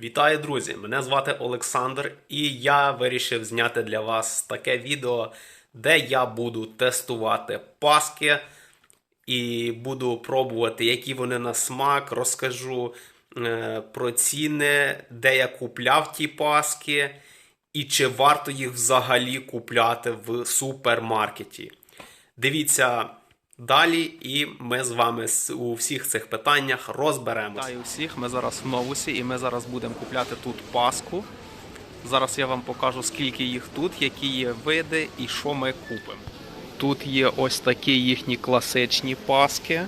Вітаю, друзі! Мене звати Олександр, і я вирішив зняти для вас таке відео, де я буду тестувати паски і буду пробувати, які вони на смак. Розкажу е, про ціни, де я купляв ті паски, і чи варто їх взагалі купляти в супермаркеті. Дивіться далі, і ми з вами у всіх цих питаннях розберемося. Вітаю всіх. Ми зараз в Новусі і ми зараз будемо купляти тут паску. Зараз я вам покажу, скільки їх тут, які є види і що ми купимо. Тут є ось такі їхні класичні паски.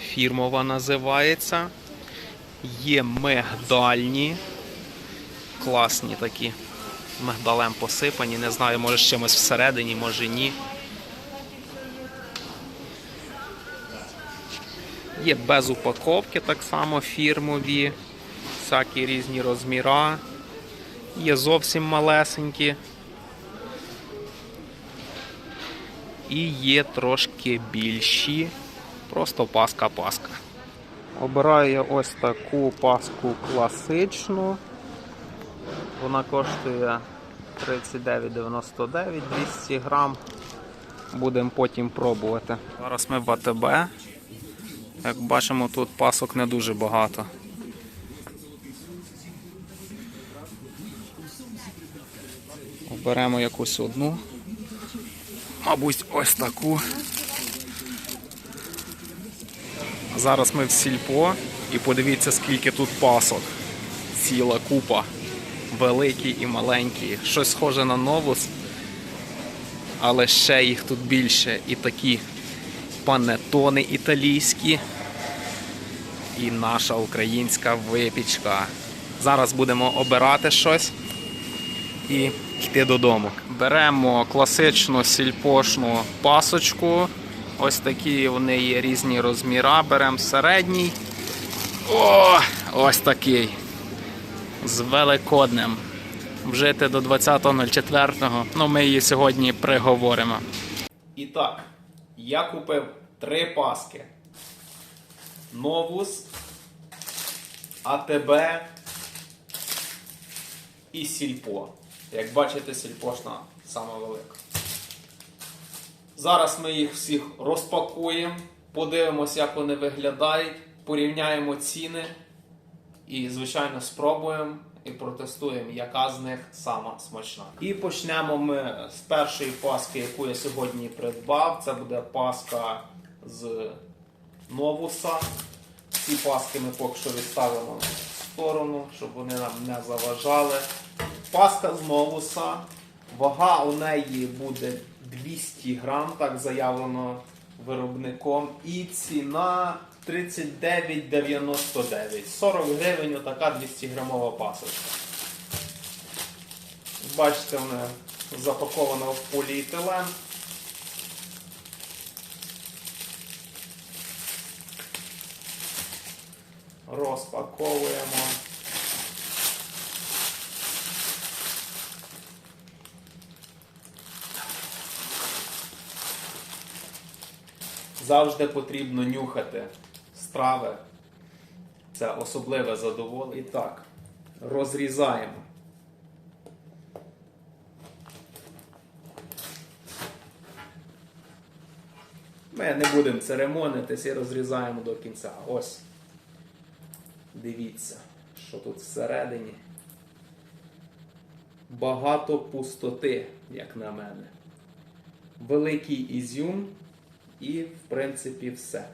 Фірмова називається. Є мигдальні. Класні такі. Мигдалем посипані. Не знаю, може з чимось всередині, може ні. Є без упаковки так само фірмові, всякі різні розміра. Є зовсім малесенькі. І є трошки більші. Просто паска-паска. Обираю я ось таку паску класичну. Вона коштує 39,99 200 грам. Будемо потім пробувати. Зараз ми в АТБ. Як бачимо, тут пасок не дуже багато. Оберемо якусь одну. Мабуть, ось таку. Зараз ми в сільпо і подивіться, скільки тут пасок. Ціла купа. Великі і маленькі. Щось схоже на новус, але ще їх тут більше. І такі панетони італійські і наша українська випічка. Зараз будемо обирати щось і йти додому. Беремо класичну сільпошну пасочку. Ось такі вони є різні розміра. Беремо середній. О, ось такий. З великоднем. Вжити до 20.04. Ну, ми її сьогодні приговоримо. І так, я купив три паски. Новус, АТБ і Сільпо. Як бачите, Сільпошна сама велика. Зараз ми їх всіх розпакуємо, подивимося, як вони виглядають, порівняємо ціни і, звичайно, спробуємо і протестуємо, яка з них сама смачна. І почнемо ми з першої паски, яку я сьогодні придбав. Це буде паска з новуса. Ці паски ми поки що відставимо в сторону, щоб вони нам не заважали. Паска з новуса. Вага у неї буде 200 грам, так заявлено виробником. І ціна 39,99. 40 гривень отака 200 грамова пасочка. Бачите, вона запакована в поліетилен. Розпаковуємо. Завжди потрібно нюхати страви. Це особливе задоволення. І так, розрізаємо. Ми не будемо церемонитись і розрізаємо до кінця. Ось. Дивіться, що тут всередині. Багато пустоти, як на мене. Великий ізюм і, в принципі, все.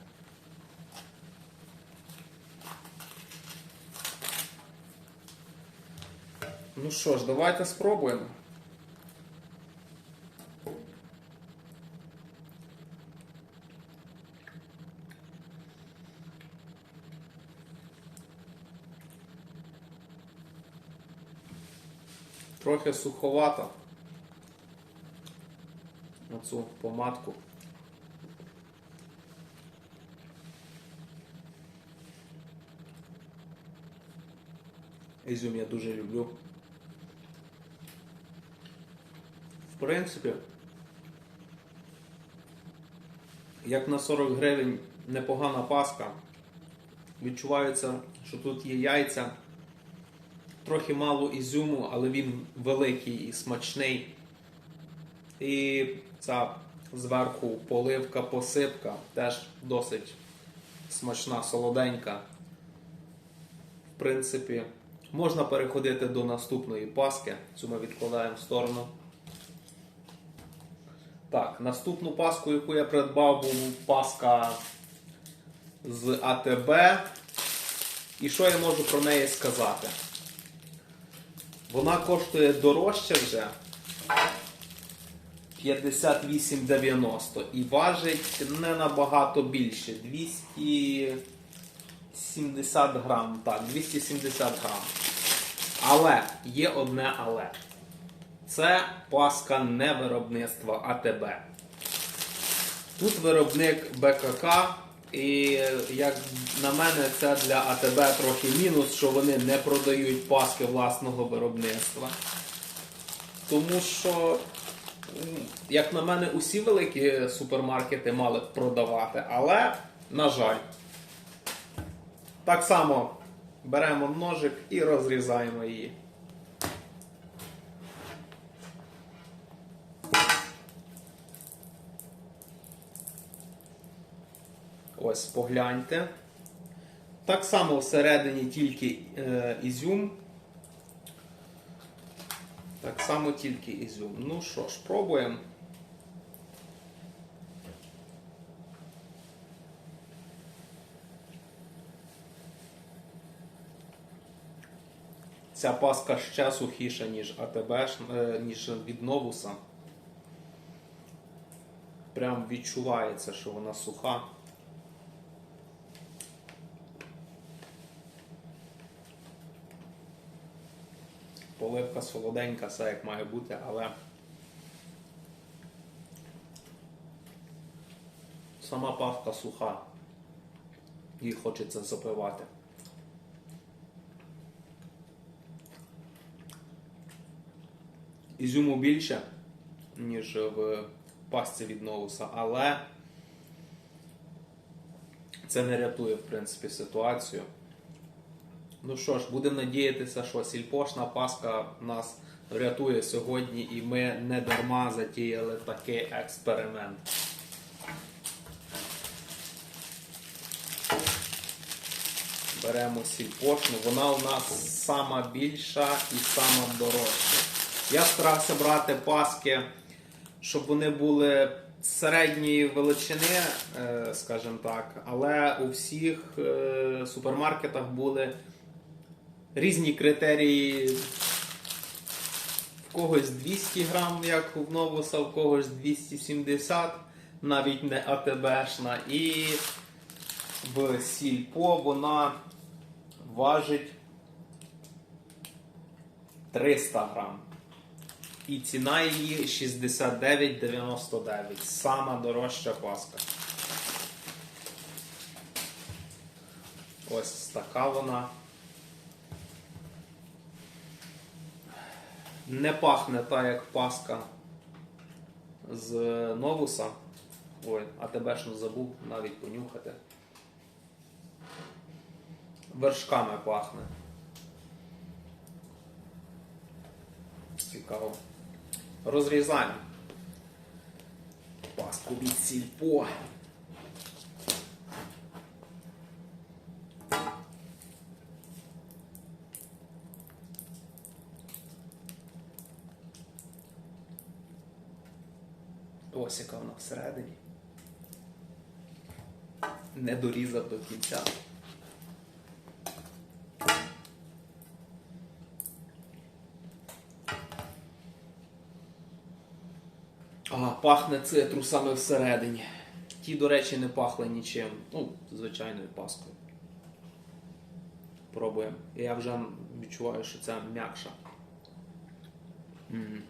Ну що ж, давайте спробуємо. Трохи суховато на цю помадку. Ізюм я дуже люблю. Принципі, як на 40 гривень непогана паска, відчувається, що тут є яйця. Трохи мало ізюму, але він великий і смачний. І ця зверху поливка, посипка теж досить смачна, солоденька. В принципі, можна переходити до наступної паски. Цю ми відкладаємо в сторону. Так, наступну паску, яку я придбав, був паска з АТБ. І що я можу про неї сказати? Вона коштує дорожче вже 58,90 і важить не набагато більше 270 грам. Так, 270 грам. Але є одне але. Це паска не виробництва АТБ. Тут виробник БКК, і як на мене, це для АТБ трохи мінус, що вони не продають паски власного виробництва. Тому що, як на мене, усі великі супермаркети мали б продавати, але, на жаль, так само беремо ножик і розрізаємо її. Ось, погляньте. Так само всередині тільки е, ізюм. Так само тільки ізюм. Ну що ж, пробуємо. Ця паска ще сухіша, ніж АТБ, е, ніж від Новуса. Прям відчувається, що вона суха. Поливка солоденька, все як має бути, але сама павка суха. Їй хочеться запивати. Ізюму більше, ніж в пастці від ноуса, але це не рятує, в принципі, ситуацію. Ну що ж, будемо надіятися, що сільпошна паска нас врятує сьогодні, і ми не дарма затіяли такий експеримент. Беремо сільпошну, вона у нас сама більша і сама дорожча. Я старався брати паски, щоб вони були середньої величини, е, скажімо так, але у всіх е, супермаркетах були різні критерії. В когось 200 грам, як в Новуса, в когось 270, навіть не АТБшна. І в Сільпо вона важить 300 грам. І ціна її 69,99. Сама дорожча паска. Ось така вона. Не пахне так, як паска з новуса. Ой, а тебе ж не забув навіть понюхати. Вершками пахне. Цікаво. Розрізаємо. Паску від сільпо. Ось яка вона всередині. Не дорізав до кінця. А, пахне цитрусами всередині. Ті, до речі, не пахли нічим. Ну, звичайною паскою. Пробуємо. Я вже відчуваю, що це м'якша. М.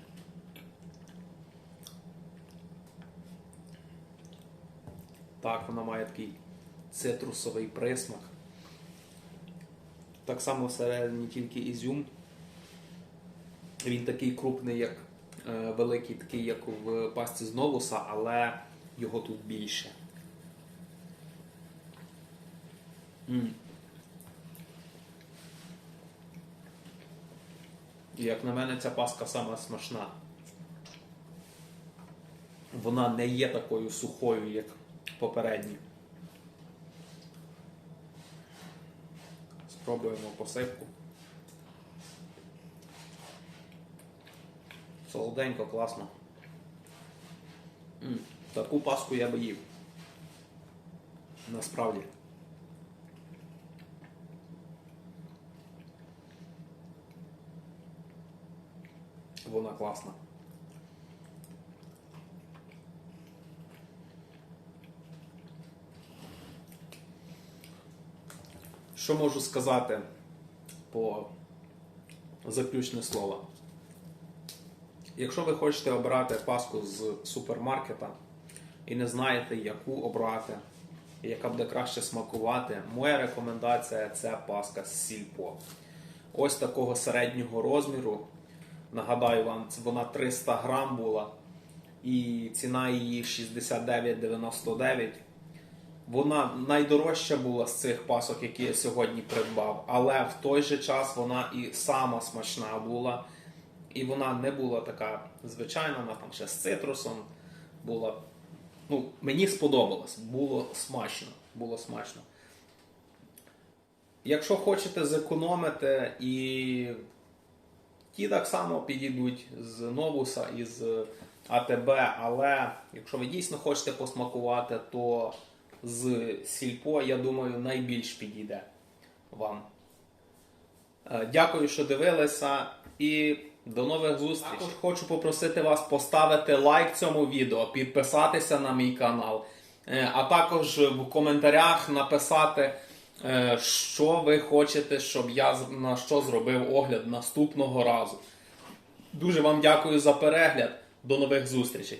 Так, вона має такий цитрусовий присмак. Так само всередині тільки ізюм. Він такий крупний, як е, великий, такий, як в пасті з новуса, але його тут більше. М. Як на мене, ця паска сама смачна. Вона не є такою сухою, як попередні. Спробуємо посипку. Солоденько, класно. М, Таку паску я би їв. Насправді. Вона класна. Що можу сказати по заключне слово? Якщо ви хочете обрати паску з супермаркета і не знаєте, яку обрати, яка буде краще смакувати, моя рекомендація це паска з сільпо. Ось такого середнього розміру. Нагадаю вам, це вона 300 грам була, і ціна її 69,99. Вона найдорожча була з цих пасок, які я сьогодні придбав, але в той же час вона і сама смачна була. І вона не була така звичайна, вона там ще з цитрусом була. Ну, мені сподобалось, було смачно. Було смачно. Якщо хочете зекономити і ті так само підійдуть з Новуса і з АТБ, але якщо ви дійсно хочете посмакувати, то з Сільпо, я думаю, найбільш підійде вам. Е, Дякую, що дивилися, і до нових зустрічей. Також хочу попросити вас поставити лайк цьому відео, підписатися на мій канал, е, а також в коментарях написати, е, що ви хочете, щоб я на що зробив огляд наступного разу. Дуже вам дякую за перегляд. До нових зустрічей.